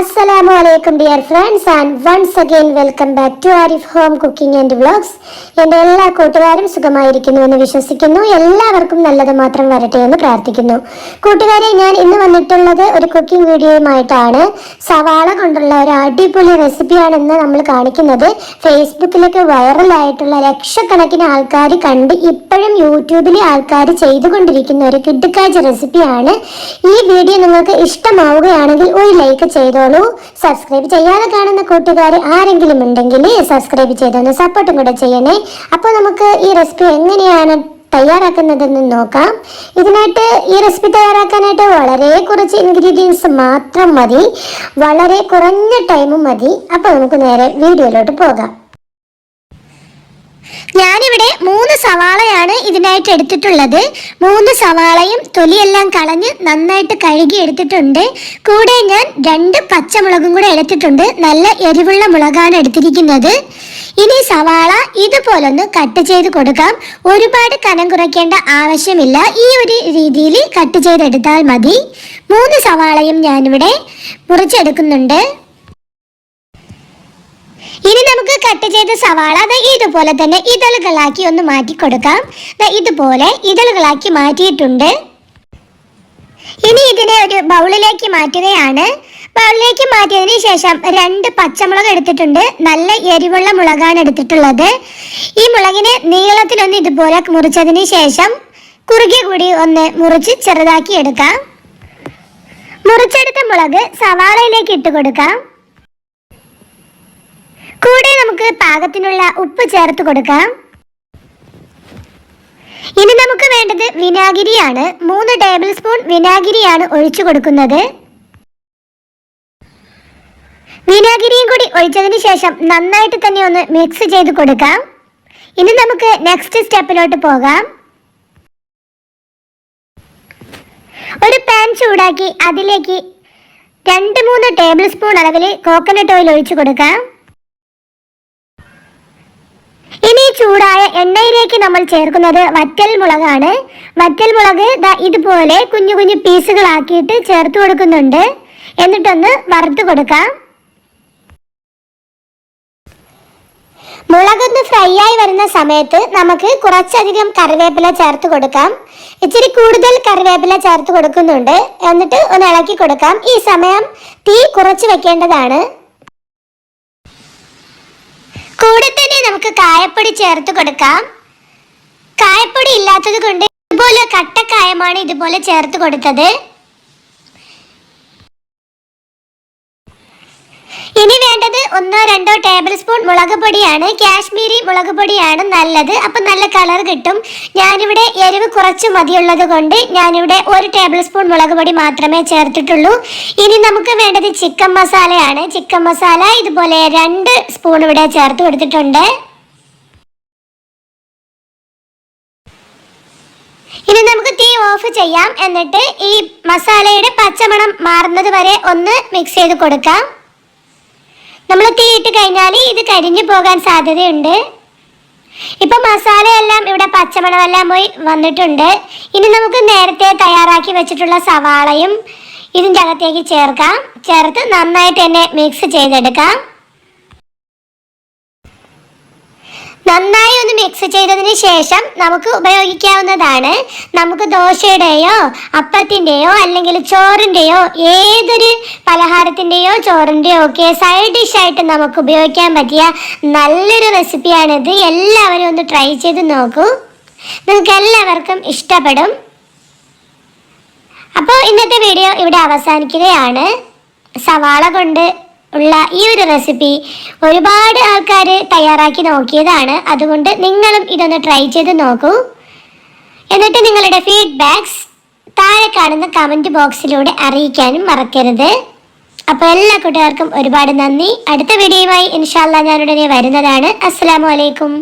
അസ്സലാമു അലൈക്കും dear friends and once again welcome back to Arif home cooking and vlogs എന്റെ എല്ലാ കൂട്ടുകാരും സുഖമായിരിക്കുന്നു എന്ന് വിശ്വസിക്കുന്നു. എല്ലാവർക്കും നല്ലത് മാത്രം വരട്ടെ എന്ന് പ്രാർത്ഥിക്കുന്നു. കൂട്ടുകാരെ ഞാൻ ഇന്ന് വന്നിട്ടുള്ളത് ഒരു കുക്കിംഗ് വീഡിയോയുമായിട്ടാണ് സവാള കൊണ്ടുള്ള ഒരു അടിപൊളി റെസിപ്പിയാണ് ഇന്ന് നമ്മൾ കാണിക്കുന്നത്. ഫേസ്ബുക്കിലൊക്കെ വൈറലായിട്ടുള്ള ലക്ഷക്കണക്കിന് ആൾക്കാർ കണ്ട് ഇപ്പോഴും യൂട്യൂബിലെ ആൾക്കാർ ചെയ്തുകൊണ്ടിരിക്കുന്ന ഒരു കിഡ്ക്കാജ് റെസിപ്പിയാണ് ഈ വീഡിയോ നിങ്ങൾക്ക് ഇഷ്ടമാവുകയാണെങ്കിൽ ഒരു ലൈക്ക് ചെയ്തോളൂ സബ്സ്ക്രൈബ് ചെയ്യാതെ കാണുന്ന കൂട്ടുകാർ ആരെങ്കിലും ഉണ്ടെങ്കിൽ സബ്സ്ക്രൈബ് ചെയ്തൊന്ന് സപ്പോർട്ടും കൂടെ ചെയ്യണേ. അപ്പോൾ നമുക്ക് ഈ റെസിപ്പി എങ്ങനെയാണ് തയ്യാറാക്കുന്നതെന്ന് നോക്കാം. ഇതിനായിട്ട് ഈ റെസിപ്പി തയ്യാറാക്കാനായിട്ട് വളരെ കുറച്ച് ഇൻഗ്രീഡിയൻസ് മാത്രം മതി. വളരെ കുറഞ്ഞ ടൈമും മതി. അപ്പോൾ നമുക്ക് നേരെ വീഡിയോയിലോട്ട് പോകാം. ഞാനിവിടെ മൂന്ന് സവാളയാണ് ഇതിനായിട്ട് എടുത്തിട്ടുള്ളത്. മൂന്ന് സവാളയും തൊലിയെല്ലാം കളഞ്ഞ് നന്നായിട്ട് കഴുകി എടുത്തിട്ടുണ്ട്. കൂടെ ഞാൻ രണ്ട് പച്ചമുളകും കൂടെ എടുത്തിട്ടുണ്ട്. നല്ല എരിവുള്ള മുളകാണ് എടുത്തിരിക്കുന്നത്. ഇനി സവാള ഇതുപോലൊന്ന് കട്ട് ചെയ്ത് കൊടുക്കാം. ഒരുപാട് കനം കുറയ്ക്കേണ്ട ആവശ്യമില്ല. ഈ ഒരു രീതിയിൽ കട്ട് ചെയ്തെടുത്താൽ മതി. മൂന്ന് സവാളയും ഞാനിവിടെ മുറിച്ചെടുക്കുന്നുണ്ട്. ഇനി നമുക്ക് കട്ട് ചെയ്ത സവാള ഇതുപോലെ തന്നെ ഇതളുകളാക്കി ഒന്ന് മാറ്റി കൊടുക്കാം. ഇതുപോലെ ഇതളുകളാക്കി മാറ്റിയിട്ടുണ്ട്. ഇനി ഇതിനെ ഒരു ബൗളിലേക്ക് മാറ്റുകയാണ്. ബൗളിലേക്ക് മാറ്റിയതിന് ശേഷം രണ്ട് പച്ചമുളക് എടുത്തിട്ടുണ്ട്. നല്ല എരിവുള്ള മുളകാണ് എടുത്തിട്ടുള്ളത്. ഈ മുളകിനെ നീളത്തിലൊന്ന് ഇതുപോലെ മുറിച്ചതിന് ശേഷം കുറുകെ കൂടി ഒന്ന് മുറിച്ച് ചെറുതാക്കി എടുക്കാം. മുറിച്ചെടുത്ത മുളക് സവാളയിലേക്ക് ഇട്ട് കൊടുക്കാം. കൂടെ നമുക്ക് പാകത്തിനുള്ള ഉപ്പ് ചേർത്ത് കൊടുക്കാം. ഇനി നമുക്ക് വേണ്ടത് വിനാഗിരിയാണ്. മൂന്ന് ടേബിൾ സ്പൂൺ വിനാഗിരിയാണ് ഒഴിച്ചു കൊടുക്കുന്നത്. വിനാഗിരിയും കൂടി ഒഴിച്ചതിന് ശേഷം നന്നായിട്ട് തന്നെ ഒന്ന് മിക്സ് ചെയ്ത് കൊടുക്കാം. ഇനി നമുക്ക് നെക്സ്റ്റ് സ്റ്റെപ്പിലോട്ട് പോകാം. ഒരു പാൻ ചൂടാക്കി അതിലേക്ക് രണ്ട് മൂന്ന് ടേബിൾ സ്പൂൺ അളവിൽ കോക്കനട്ട് ഓയിൽ ഒഴിച്ചു കൊടുക്കാം. ഇനി ചൂടായ എണ്ണയിലേക്ക് നമ്മൾ ചേർക്കുന്നത് വറ്റൽ മുളകാണ്. വറ്റൽ മുളക് ഇതുപോലെ കുഞ്ഞു കുഞ്ഞു പീസുകളാക്കിയിട്ട് ചേർത്ത് കൊടുക്കുന്നുണ്ട്. എന്നിട്ടൊന്ന് വറുത്ത് കൊടുക്കാം. മുളകൊന്ന് ഫ്രൈ ആയി വരുന്ന സമയത്ത് നമുക്ക് കുറച്ചധികം കറിവേപ്പില ചേർത്ത് കൊടുക്കാം. ഇച്ചിരി കൂടുതൽ കറിവേപ്പില ചേർത്ത് കൊടുക്കുന്നുണ്ട്. എന്നിട്ട് ഒന്ന് ഇളക്കി കൊടുക്കാം. ഈ സമയം തീ കുറച്ച് വെക്കേണ്ടതാണ്. കൂടെ നമുക്ക് കായപ്പൊടി ചേർത്ത് കൊടുക്കാം. കായപ്പൊടി ഇല്ലാത്തത് കൊണ്ട് ഇതുപോലെ കട്ടക്കായമാണ് ഇതുപോലെ ചേർത്ത് കൊടുത്തത്. ഇനി വേണ്ടത് ഒന്നോ രണ്ടോ ടേബിൾ സ്പൂൺ മുളക് പൊടിയാണ്. കാശ്മീരി മുളക് പൊടിയാണ് നല്ലത്. അപ്പം നല്ല കളർ കിട്ടും. ഞാനിവിടെ എരിവ് കുറച്ച് മതിയുള്ളത് കൊണ്ട് ഞാനിവിടെ ഒരു ടേബിൾ സ്പൂൺ മുളക് പൊടി മാത്രമേ ചേർത്തിട്ടുള്ളൂ. ഇനി നമുക്ക് വേണ്ടത് ചിക്കൻ മസാലയാണ് ചിക്കൻ മസാല ഇതുപോലെ രണ്ട് സ്പൂൺ ഇവിടെ ചേർത്ത് കൊടുത്തിട്ടുണ്ട്. ഇനി നമുക്ക് തീ ഓഫ് ചെയ്യാം. എന്നിട്ട് ഈ മസാലയുടെ പച്ചമണം മാറുന്നത് വരെ ഒന്ന് മിക്സ് ചെയ്ത് കൊടുക്കാം. നമ്മൾ തീയിട്ട് കഴിഞ്ഞാൽ ഇത് കരിഞ്ഞു പോകാൻ സാധ്യതയുണ്ട്. ഇപ്പൊ മസാലയെല്ലാം ഇവിടെ പച്ചമണമെല്ലാം പോയി വന്നിട്ടുണ്ട്. ഇനി നമുക്ക് നേരത്തെ തയ്യാറാക്കി വെച്ചിട്ടുള്ള സവാളയും ഇതിന്റെ അകത്തേക്ക് ചേർക്കാം. ചേർത്ത് നന്നായിട്ട് തന്നെ മിക്സ് ചെയ്തെടുക്കാം. നന്നായി ഒന്ന് മിക്സ് ചെയ്തതിന് ശേഷം നമുക്ക് ഉപയോഗിക്കാവുന്നതാണ് നമുക്ക് ദോശയുടെയോ അപ്പത്തിന്റെയോ അല്ലെങ്കിൽ ചോറിന്റെയോ ഏതൊരു പലഹാരത്തിന്റെയോ ചോറിന്റെയോ ഒക്കെ സൈഡ് ഡിഷായിട്ട് നമുക്ക് ഉപയോഗിക്കാൻ പറ്റിയ നല്ലൊരു റെസിപ്പിയാണിത് എല്ലാവരും ഒന്ന് ട്രൈ ചെയ്ത് നോക്കൂ. നിങ്ങൾക്ക് എല്ലാവർക്കും ഇഷ്ടപ്പെടും. അപ്പോൾ ഇന്നത്തെ വീഡിയോ ഇവിടെ അവസാനിക്കുകയാണ്. സവാള കൊണ്ട് ഉള്ള ഈ ഒരു റെസിപ്പി ഒരുപാട് ആൾക്കാർ തയ്യാറാക്കി നോക്കിയതാണ്. അതുകൊണ്ട് നിങ്ങളും ഇതൊന്ന് ട്രൈ ചെയ്ത് നോക്കൂ. എന്നിട്ട് നിങ്ങളുടെ ഫീഡ്ബാക്ക്സ് താഴെ കാണുന്ന കമന്റ് ബോക്സിലൂടെ അറിയിക്കാനും മറക്കരുത്. അപ്പോൾ എല്ലാ കൂട്ടുകാർക്കും ഒരുപാട് നന്ദി. അടുത്ത വീഡിയോയുമായി ഇൻഷാല്ല ഉടനെ വരുന്നതാണ്. അസ്സാം വലൈക്കും